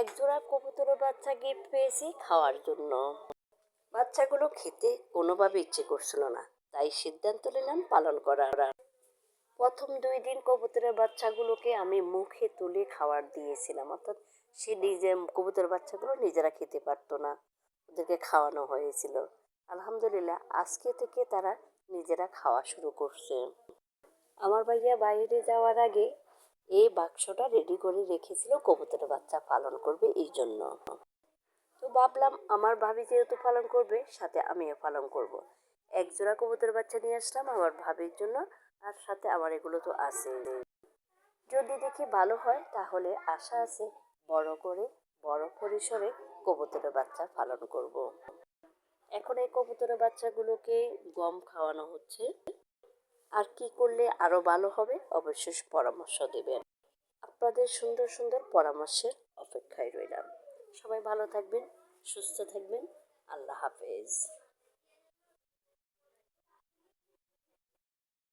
এক জোড়া কবুতরের বাচ্চা গিফট পেয়েছি খাওয়ার জন্য। বাচ্চাগুলো খেতে কোনোভাবে ইচ্ছে করছিল না, তাই সিদ্ধান্ত নিলাম পালন করার প্রথম দুই দিন কবুতরের বাচ্চাগুলোকে আমি মুখে তুলে খাবার দিয়েছিলাম, অর্থাৎ সে নিজে কবুতরের বাচ্চাগুলো নিজেরা খেতে পারতো না, ওদেরকে খাওয়ানো হয়েছিল। আলহামদুলিল্লাহ, আজকে থেকে তারা নিজেরা খাওয়া শুরু করছে। আমার ভাইয়া বাইরে যাওয়ার আগে এই বাক্সটা রেডি করে রেখেছিল কবুতরের বাচ্চা পালন করবে এই জন্য তো ভাবলাম আমার ভাবি যেহেতু পালন করবে, সাথে আমিও পালন করব। এক জোড়া কবুতরের বাচ্চা নিয়ে আসলাম আমার ভাবির জন্য, আর সাথে আমার এগুলো তো আছে যদি দেখি ভালো হয়, তাহলে আশা আছে বড় করে, বড় পরিসরে কবুতরের বাচ্চা পালন করব। এখন এই কবুতরের বাচ্চাগুলোকে গম খাওয়ানো হচ্ছে আর কি করলে আরও ভালো হবে অবশ্যই পরামর্শ দেবেন। আপনাদের সুন্দর সুন্দর পরামর্শের অপেক্ষায় রইলাম। সবাই ভালো থাকবেন, সুস্থ থাকবেন। আল্লাহ হাফেজ।